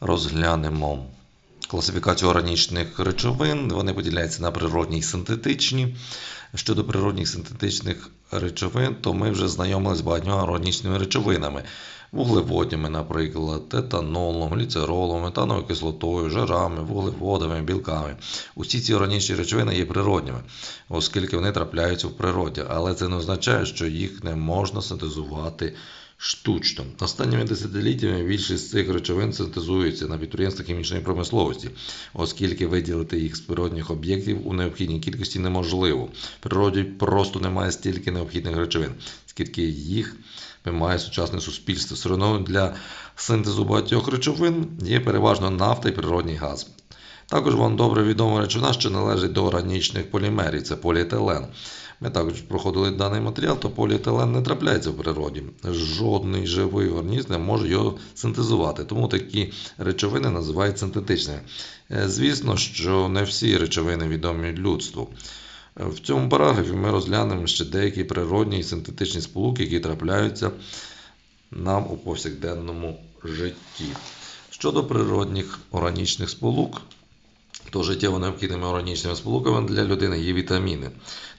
розглянемо класифікацію органічних речовин. Вони поділяються на природні і синтетичні. Щодо природних синтетичних речовин, то ми вже знайомилися з багатьма органічними речовинами. Вуглеводнями, наприклад, етанолом, гліцеролом, метановою кислотою, жирами, вуглеводами, білками. Усі ці органічні речовини є природніми, оскільки вони трапляються в природі, але це не означає, що їх не можна синтезувати штучно. Останніми десятиліттями більшість цих речовин синтезується на підприємствах хімічної промисловості, оскільки виділити їх з природних об'єктів у необхідній кількості неможливо. В природі просто немає стільки необхідних речовин, скільки їх вимагає сучасне суспільство. Сировиною для синтезу багатьох речовин є переважно нафта і природний газ. Також вам добре відома речовина, що належить до органічних полімерів, це поліетилен. Ми також проходили даний матеріал, то поліетилен не трапляється в природі. Жодний живий організм не може його синтезувати, тому такі речовини називають синтетичними. Е, звісно, що не всі речовини відомі людству. В цьому параграфі ми розглянемо ще деякі природні і синтетичні сполуки, які трапляються нам у повсякденному житті. Щодо природних органічних сполук, то життєво необхідними органічними сполуками для людини є вітаміни.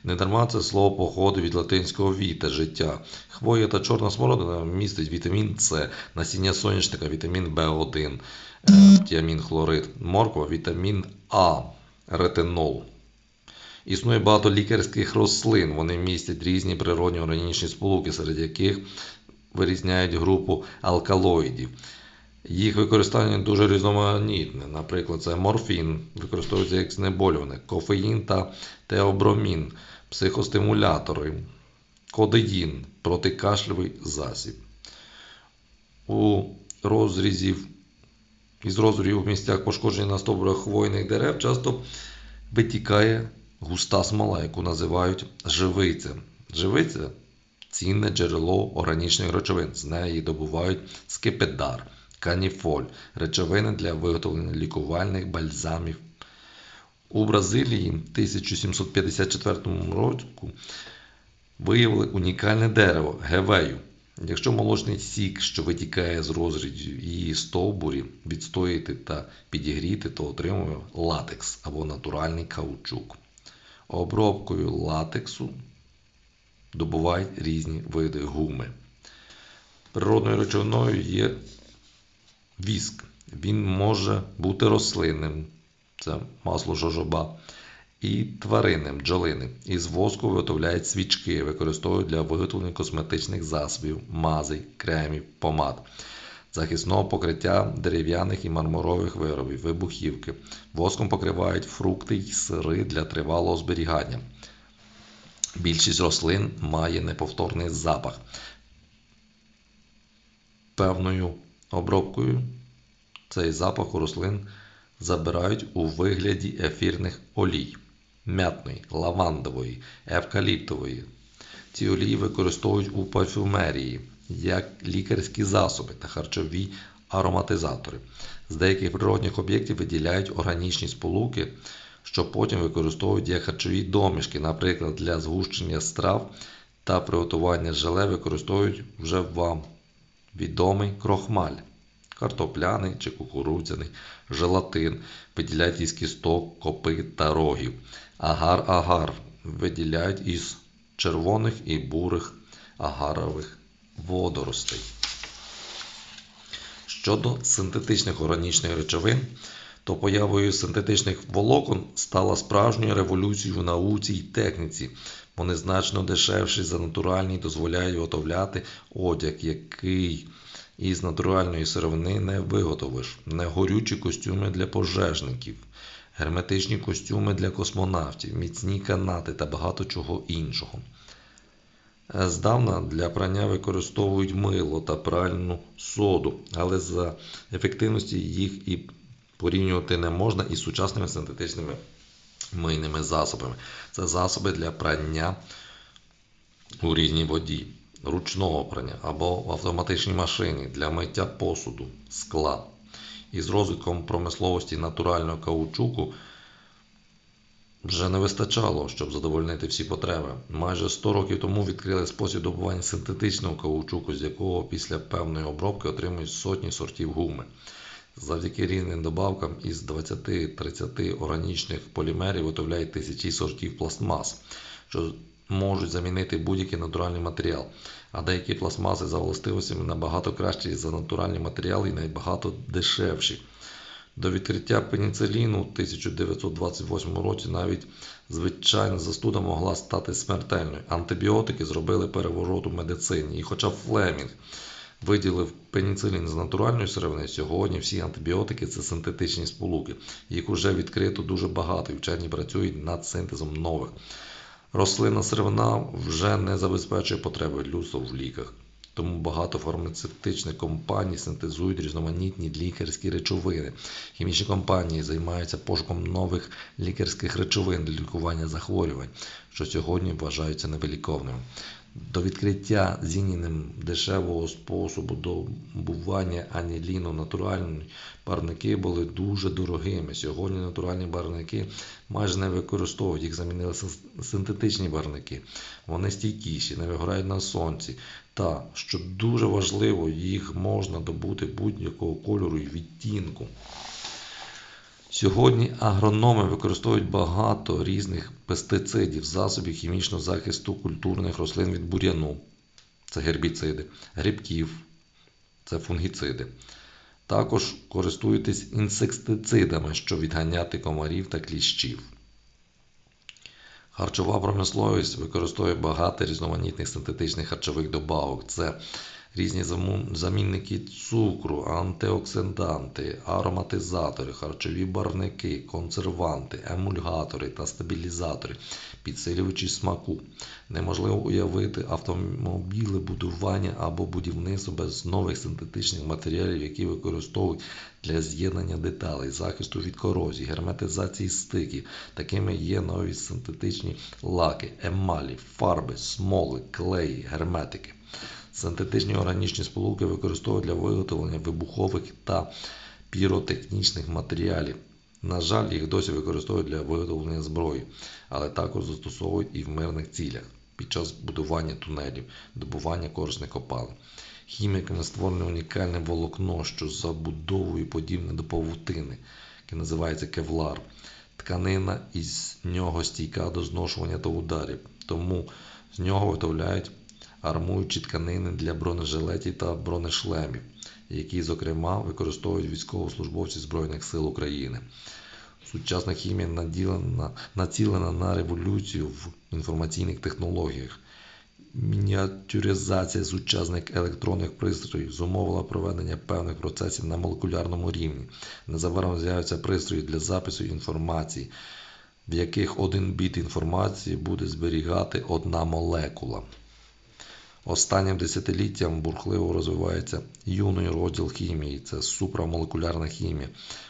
Недарма це слово походить від латинського віта життя. Хвоя та чорна смородина містить вітамін С, насіння соняшника, вітамін В1, е, тіамін хлорид, морква, вітамін А, ретинол. Існує багато лікарських рослин. Вони містять різні природні органічні сполуки, серед яких вирізняють групу алкалоїдів. Їх використання дуже різноманітне. Наприклад, це морфін, використовується як знеболюване, кофеїн та теобромін, психостимулятори, кодеїн, протикашльовий засіб. У розрізів із розрізів в місцях пошкодження на стовбурах хвойних дерев часто витікає густа смола, яку називають живицем. Живиця цінне джерело органічних речовин. З неї добувають скипидар каніфоль речовини для виготовлення лікувальних бальзамів. У Бразилії в 1754 році виявили унікальне дерево гевею. Якщо молочний сік, що витікає з розрізів її стовбурі, відстояти та підігріти, то отримує латекс або натуральний каучук. Обробкою латексу добувають різні види гуми. Природною речовиною є Віск. Він може бути рослинним, це масло жожоба, і тваринним бджолиним. Із воску виготовляють свічки, використовують для виготовлення косметичних засобів, мазей, кремів, помад, захисного покриття дерев'яних і мармурових виробів, вибухівки. Воском покривають фрукти й сири для тривалого зберігання. Більшість рослин має неповторний запах. Певною обробкою цей запах у рослин забирають у вигляді ефірних олій м'ятної, лавандової, евкаліптової. Ці олії використовують у парфюмерії як лікарські засоби та харчові ароматизатори. З деяких природних об'єктів виділяють органічні сполуки, що потім використовують як харчові домішки, наприклад, для згущення страв та приготування желе використовують вже вам відомий крохмаль, картопляний чи кукурудзяний, желатин, виділяють із кісток, копит та рогів, агар-агар виділяють із червоних і бурих агарових водоростей. Щодо синтетичних органічних речовин, то появою синтетичних волокон стала справжньою революцією в науці й техніці. Вони значно дешевші за натуральні і дозволяють виготовляти одяг, який із натуральної сировини не виготовиш, не горючі костюми для пожежників, герметичні костюми для космонавтів, міцні канати та багато чого іншого. Здавна для прання використовують мило та пральну соду, але за ефективності їх і порівнювати не можна із сучасними синтетичними мийними засобами. Це засоби для прання у різній воді, ручного прання або в автоматичній машині для миття посуду, скла. Із розвитком промисловості натурального каучуку вже не вистачало, щоб задовольнити всі потреби. Майже 100 років тому відкрили спосіб добування синтетичного каучуку, з якого після певної обробки отримують сотні сортів гуми. Завдяки різним добавкам із 20-30 органічних полімерів виготовляють тисячі сортів пластмас, що можуть замінити будь-який натуральний матеріал. А деякі пластмаси за властивостями набагато кращі за натуральні матеріали і набагато дешевші. До відкриття пеніциліну у 1928 році навіть звичайна застуда могла стати смертельною. Антибіотики зробили переворот у медицині. І хоча Флемінг виділив пеніцилін з натуральної сировини, сьогодні всі антибіотики це синтетичні сполуки. Їх уже відкрито дуже багато і вчені працюють над синтезом нових. Рослинна сировина вже не забезпечує потреби людства в ліках. Тому багато фармацевтичних компаній синтезують різноманітні лікарські речовини. Хімічні компанії займаються пошуком нових лікарських речовин для лікування захворювань, що сьогодні вважаються невиліковними. До відкриття Зініним дешевого способу добування аніліну натуральні барвники були дуже дорогими. Сьогодні натуральні барвники майже не використовують, їх замінили синтетичні барвники. Вони стійкіші, не вигорають на сонці. Та, що дуже важливо, їх можна добути будь-якого кольору і відтінку. Сьогодні агрономи використовують багато різних пестицидів, засобів хімічного захисту культурних рослин від бур'яну, це гербіциди, грибків, це фунгіциди. Також користуєтесь інсектицидами, щоб відганяти комарів та кліщів. Харчова промисловість використовує багато різноманітних синтетичних харчових добавок. Це різні замінники цукру, антиоксиданти, ароматизатори, харчові барвники, консерванти, емульгатори та стабілізатори, підсилювачі смаку. Неможливо уявити автомобілебудування або будівництво без нових синтетичних матеріалів, які використовують для з'єднання деталей, захисту від корозії, герметизації стиків. Такими є нові синтетичні лаки, емалі, фарби, смоли, клеї, герметики. Синтетичні органічні сполуки використовують для виготовлення вибухових та піротехнічних матеріалів. На жаль, їх досі використовують для виготовлення зброї, але також застосовують і в мирних цілях під час будування тунелів, добування корисних копалин. Хіміками створено унікальне волокно, що забудовує подібне до павутини, яке називається кевлар. Тканина із нього стійка до зношування та ударів, тому з нього виготовляють армуючі тканини для бронежилетів та бронешлемів, які, зокрема, використовують військовослужбовці Збройних сил України. Сучасна хімія наділена, націлена на революцію в інформаційних технологіях. Мініатюризація сучасних електронних пристроїв зумовила проведення певних процесів на молекулярному рівні. Незабаром з'являться пристрої для запису інформації, в яких один біт інформації буде зберігати одна молекула. Останнім десятиліттям бурхливо розвивається юний розділ хімії це супрамолекулярна хімія.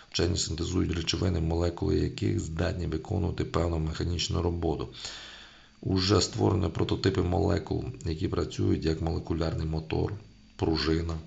Вчені синтезують речовини, молекули яких здатні виконувати певну механічну роботу. Уже створено прототипи молекул, які працюють як молекулярний мотор, пружина,